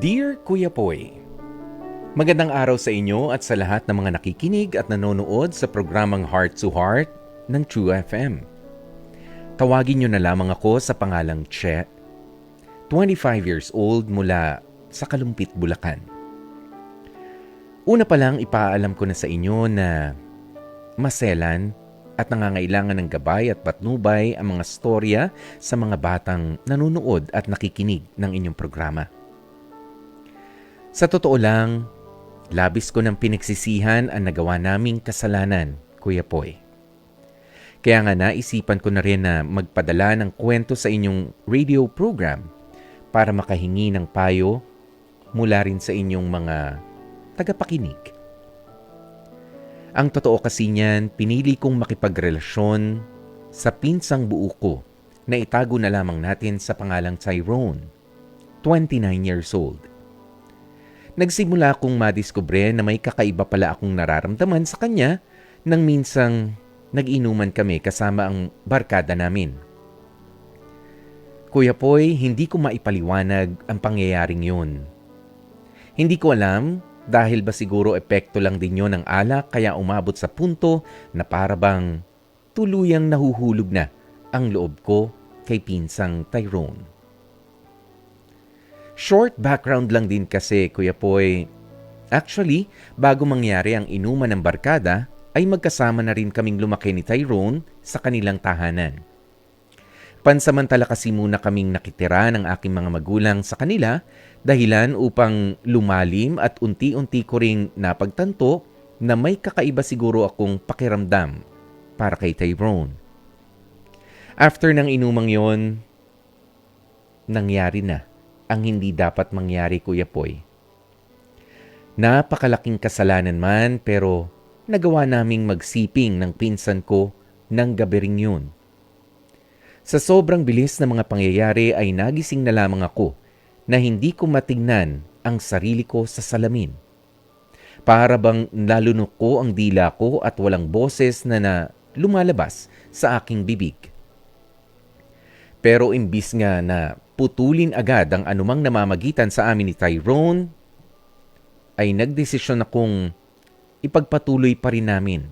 Dear Kuya Poy, Magandang araw sa inyo at sa lahat ng mga nakikinig at nanonood sa programang Heart to Heart ng True FM. Tawagin niyo na lamang ako sa pangalang Che, 25 years old mula sa Kalumpit, Bulacan. Una pa lang ipaalam ko na sa inyo na maselan at nangangailangan ng gabay at patnubay ang mga storya sa mga batang nanonood at nakikinig ng inyong programa. Sa totoo lang, labis ko ng pinagsisihan ang nagawa naming kasalanan, Kuya Poy. Kaya nga naisipan ko na rin na magpadala ng kwento sa inyong radio program para makahingi ng payo mula rin sa inyong mga tagapakinig. Ang totoo kasi niyan, pinili kong makipagrelasyon sa pinsang buo ko na itago na lamang natin sa pangalang Tyrone, 29 years old. Nagsimula akong madiskubre na may kakaiba pala akong nararamdaman sa kanya nang minsang nag-inuman kami kasama ang barkada namin. Kuya Poy, hindi ko maipaliwanag ang pangyayaring yun. Hindi ko alam dahil ba siguro epekto lang din yon ng alak kaya umabot sa punto na parabang tuluyang nahuhulog na ang loob ko kay pinsang Tyrone. Short background lang din kasi, Kuya Poy. Actually, bago mangyari ang inuman ng barkada, ay magkasama na rin kaming lumaki ni Tyrone sa kanilang tahanan. Pansamantala kasi muna kaming nakitira ng aking mga magulang sa kanila dahilan upang lumalim at unti-unti ko ring napagtanto na may kakaiba siguro akong pakiramdam para kay Tyrone. After ng inumang yon, nangyari na ang hindi dapat mangyari, Kuya Poy. Napakalaking kasalanan man pero nagawa naming magsiping ng pinsan ko ng gabi ring yun. Sa sobrang bilis ng mga pangyayari ay nagising na lamang ako na hindi ko matingnan ang sarili ko sa salamin. Para bang nalunok ko ang dila ko at walang boses na na lumalabas sa aking bibig. Pero imbis nga na putulin agad ang anumang namamagitan sa amin ni Tyrone, ay nagdesisyon akong ipagpatuloy pa rin namin.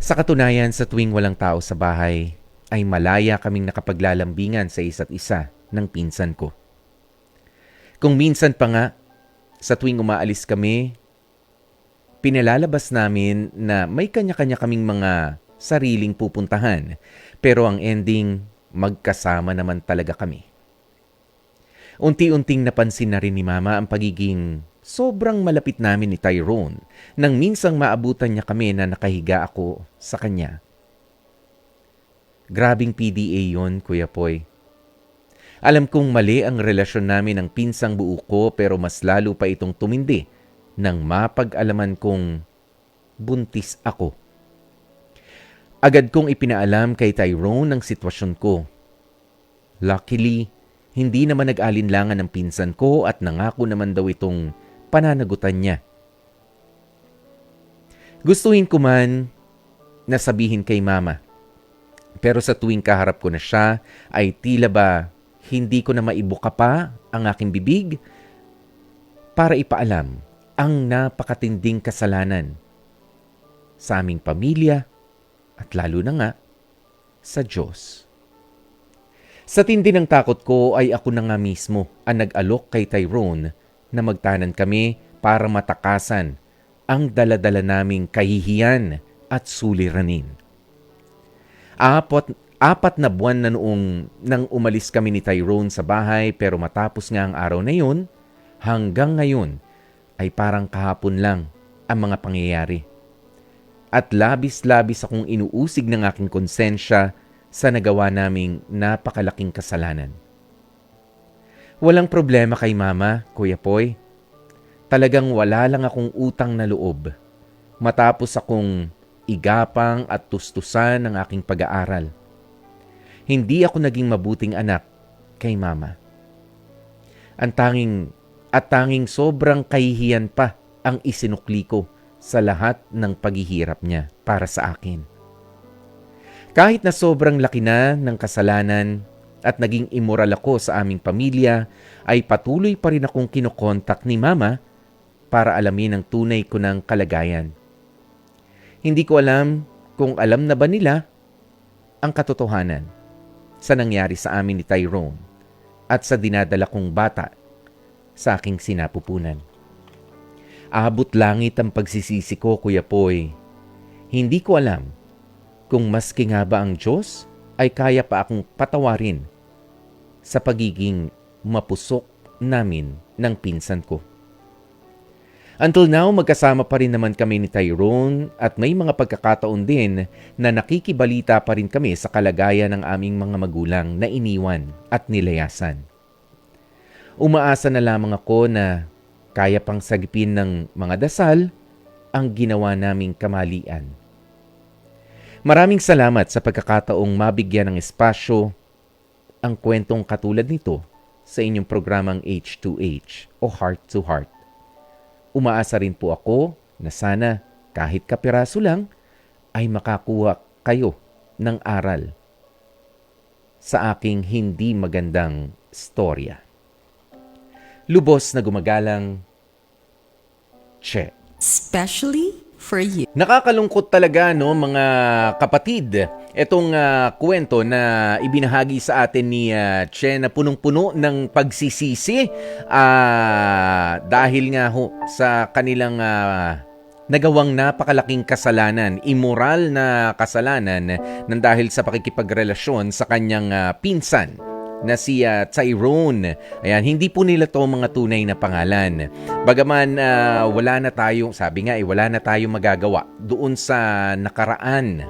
Sa katunayan, sa tuwing walang tao sa bahay, ay malaya kaming nakapaglalambingan sa isa't isa ng pinsan ko. Kung minsan pa nga, sa tuwing umaalis kami, pinalalabas namin na may kanya-kanya kaming mga sariling pupuntahan. Pero ang ending, magkasama naman talaga kami. Unti-unting napansin na rin ni Mama ang pagiging sobrang malapit namin ni Tyrone nang minsang maabutan niya kami na nakahiga ako sa kanya. Grabing PDA yon, Kuya Poy. Alam kong mali ang relasyon namin ng pinsang buo ko pero mas lalo pa itong tumindi nang mapag-alaman kong buntis ako. Agad kong ipinaalam kay Tyrone ang sitwasyon ko. Luckily, hindi naman nag-alinlangan ng pinsan ko at nangako naman daw itong pananagutan niya. Gustuhin ko man na sabihin kay mama. Pero sa tuwing kaharap ko na siya, ay tila ba hindi ko na maibuka pa ang aking bibig para ipaalam ang napakatinding kasalanan sa aming pamilya at lalo na nga sa Diyos. Sa tindi ng takot ko ay ako na nga mismo ang nag-alok kay Tyrone na magtanan kami para matakasan ang daladala naming kahihiyan at suliranin. Apat, apat na buwan na noong nang umalis kami ni Tyrone sa bahay pero matapos nga ang araw na yun, hanggang ngayon ay parang kahapon lang ang mga pangyayari at labis-labis akong inuusig ng aking konsensya sa nagawa naming napakalaking kasalanan. Walang problema kay mama, Kuya Poy. Talagang wala lang akong utang na loob. Matapos akong igapang at tustusan ng aking pag-aaral. Hindi ako naging mabuting anak kay mama. Ang tanging at tanging sobrang kahihiyan pa ang isinukli ko sa lahat ng paghihirap niya para sa akin. Kahit na sobrang laki na ng kasalanan at naging immoral ako sa aming pamilya, ay patuloy pa rin akong kinokontak ni Mama para alamin ang tunay ko ng kalagayan. Hindi ko alam kung alam na ba nila ang katotohanan sa nangyari sa amin ni Tyrone at sa dinadala kong bata sa aking sinapupunan. Abot langit ang pagsisisi ko, Kuya Poy. Hindi ko alam kung maski nga ba ang Diyos ay kaya pa akong patawarin sa pagiging mapusok namin ng pinsan ko. Until now, magkasama pa rin naman kami ni Tyrone at may mga pagkakataon din na nakikibalita pa rin kami sa kalagayan ng aming mga magulang na iniwan at nilayasan. Umaasa na lamang ako na kaya pang sagipin ng mga dasal ang ginawa naming kamalian. Maraming salamat sa pagkakataong mabigyan ng espasyo ang kwentong katulad nito sa inyong programang H2H o Heart to Heart. Umaasa rin po ako na sana kahit kapiraso lang ay makakuha kayo ng aral sa aking hindi magandang storya. Lubos na gumagalang, Che. Especially for you. Nakakalungkot talaga no mga kapatid. Itong ah, kwento na ibinahagi sa atin ni ah, Che na punong-puno ng pagsisisi ah, dahil nga ho sa kanilang ah, nagawang napakalaking kasalanan, immoral na kasalanan ng dahil sa pakikipagrelasyon sa kanyang ah, pinsan na si ah, Tyrone. Ayan, hindi po nila to mga tunay na pangalan. Bagaman ah, wala na tayong, sabi nga eh, wala na tayong magagawa doon sa nakaraan.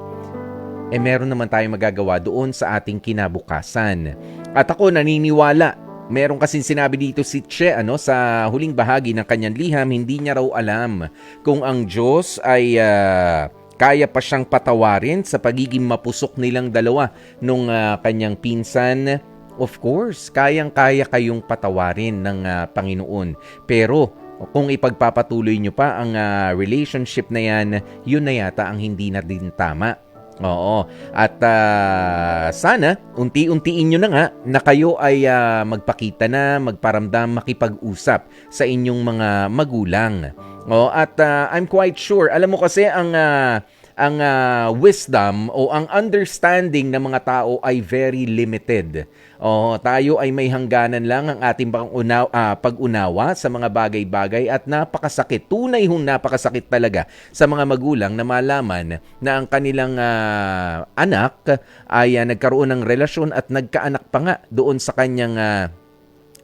Eh meron naman tayong magagawa doon sa ating kinabukasan. At ako naniniwala Meron kasing sinabi dito si Che ano, sa huling bahagi ng kanyang liham, hindi niya raw alam kung ang Diyos ay ah, kaya pa siyang patawarin sa pagiging mapusok nilang dalawa nung ah, kanyang pinsan Of course, kayang-kaya kayong patawarin ng ah, Panginoon. Pero kung ipagpapatuloy nyo pa ang ah, relationship na yan, yun na yata ang hindi na din tama. Oo. At ah, sana, unti-untiin nyo na nga na kayo ay ah, magpakita na, magparamdam, makipag-usap sa inyong mga magulang. Oo, at ah, I'm quite sure, alam mo kasi ang ah, ang ah, wisdom o ang understanding ng mga tao ay very limited. Oh, tayo ay may hangganan lang ang ating pag-unawa, pag-unawa sa mga bagay-bagay at napakasakit. Tunay hong napakasakit talaga sa mga magulang na malaman na ang kanilang ah, anak ay ah, nagkaroon ng relasyon at nagkaanak pa nga doon sa kanyang ah,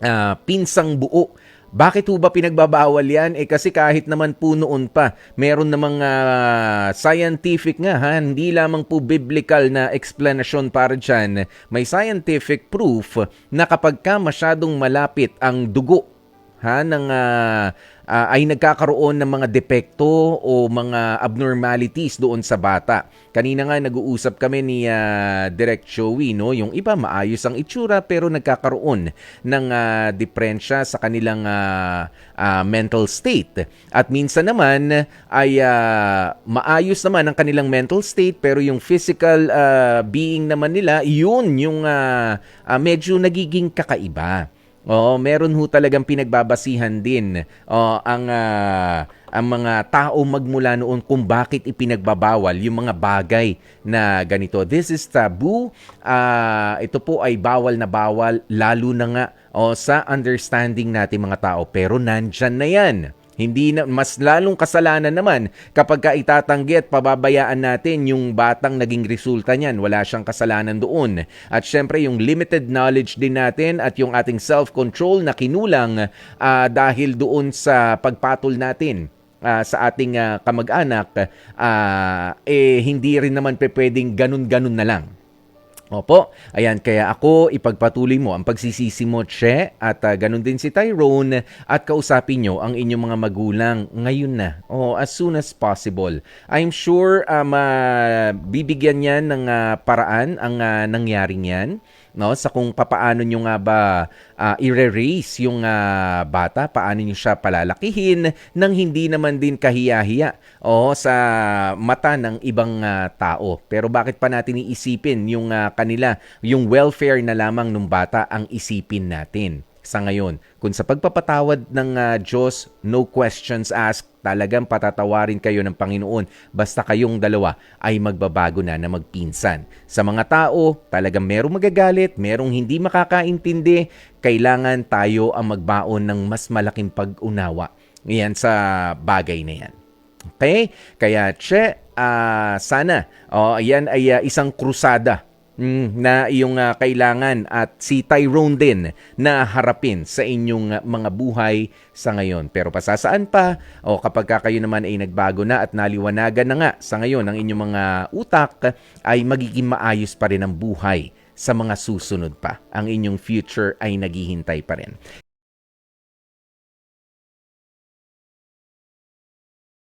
ah, pinsang buo. Bakit ho ba pinagbabawal yan? Eh kasi kahit naman po noon pa, meron namang ah, scientific nga ha, hindi lamang po biblical na explanation para dyan. May scientific proof na kapag ka masyadong malapit ang dugo ha ng ah, ah, ay nagkakaroon ng mga depekto o mga abnormalities doon sa bata. Kanina nga nag-uusap kami ni ah, Direct Joey, no? Yung iba maayos ang itsura pero nagkakaroon ng ah, diferensya sa kanilang ah, ah, mental state. At minsan naman ay ah, maayos naman ang kanilang mental state pero yung physical ah, being naman nila, yun yung ah, ah, medyo nagiging kakaiba. Oo, meron ho talagang pinagbabasihan din oh, ang ah, ang mga tao magmula noon kung bakit ipinagbabawal yung mga bagay na ganito. This is taboo. Ah, ito po ay bawal na bawal lalo na nga oh, sa understanding natin mga tao. Pero nandyan na yan. Hindi na, mas lalong kasalanan naman kapag ka itatanggi at pababayaan natin yung batang naging resulta niyan. Wala siyang kasalanan doon. At syempre yung limited knowledge din natin at yung ating self-control na kinulang ah, dahil doon sa pagpatol natin ah, sa ating ah, kamag-anak, ah, eh hindi rin naman pe pwedeng ganun-ganun na lang. Opo, ayan, kaya ako ipagpatuloy mo ang pagsisisi mo, Che, at ah, ganun din si Tyrone, at kausapin nyo ang inyong mga magulang ngayon na, o as soon as possible. I'm sure um, ah, bibigyan yan ng ah, paraan ang ah, nangyaring yan. No sa kung papaano nyo nga ba ah, i-raise yung ah, bata, paano nyo siya palalakihin nang hindi naman din kahiya-hiya o sa mata ng ibang ah, tao. Pero bakit pa natin iisipin yung ah, kanila, yung welfare na lamang ng bata ang isipin natin sa ngayon. Kung sa pagpapatawad ng ah, Diyos, no questions asked, talagang patatawarin kayo ng Panginoon basta kayong dalawa ay magbabago na na magpinsan. Sa mga tao, talagang merong magagalit, merong hindi makakaintindi, kailangan tayo ang magbaon ng mas malaking pag-unawa. Yan sa bagay na yan. Okay? Kaya, Che, ah, sana, oh, yan ay ah, isang krusada na iyong ah, kailangan at si Tyrone din na harapin sa inyong ah, mga buhay sa ngayon. Pero pasasaan pa, o kapag ka kayo naman ay nagbago na at naliwanagan na nga sa ngayon ang inyong mga utak, ay magiging maayos pa rin ang buhay sa mga susunod pa. Ang inyong future ay naghihintay pa rin.